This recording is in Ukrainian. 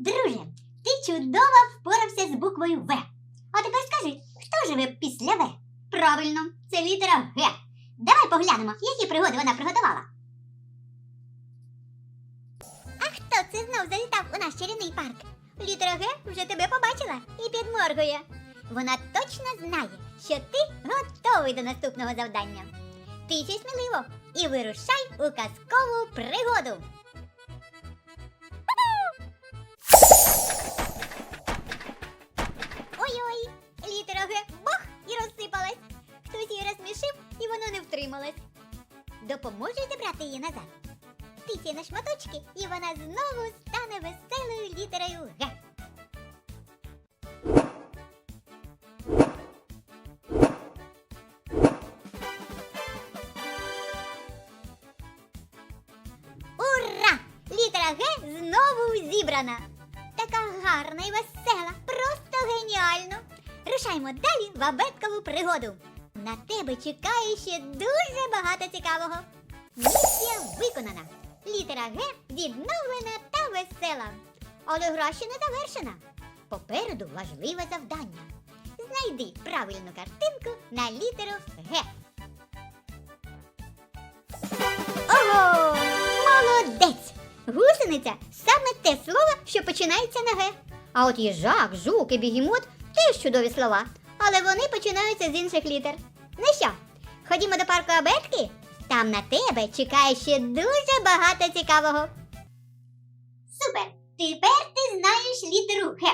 Друже, ти чудово впорався з буквою В. А тепер скажи, хто живе після В? Правильно, це літера Г. Давай поглянемо, які пригоди вона приготувала. А хто це знов залітав у наш чарівний парк? Літера Г вже тебе побачила і підморгує. Вона точно знає, що ти готовий до наступного завдання. Тисяй сміливо і вирушай у казкову пригоду. Вона. Допоможеш зібрати її назад. Тисяй на шматочки, і вона знову стане веселою літерою Г. Ура! Літера Г знову зібрана. Така гарна і весела, просто геніально. Рушаймо далі в абеткову пригоду. На тебе чекає ще дуже багато цікавого. Місія виконана. Літера Г відновлена та весела. Але гра ще не завершена. Попереду важливе завдання. Знайди правильну картинку на літеру Г. Ого! Молодець! Гусениця саме те слово, що починається на Г. А от їжак, жук і бігемот теж чудові слова, але вони починаються з інших літер. Ну що, ходімо до парку Абетки? Там на тебе чекає ще дуже багато цікавого. Супер! Тепер ти знаєш літеру Г.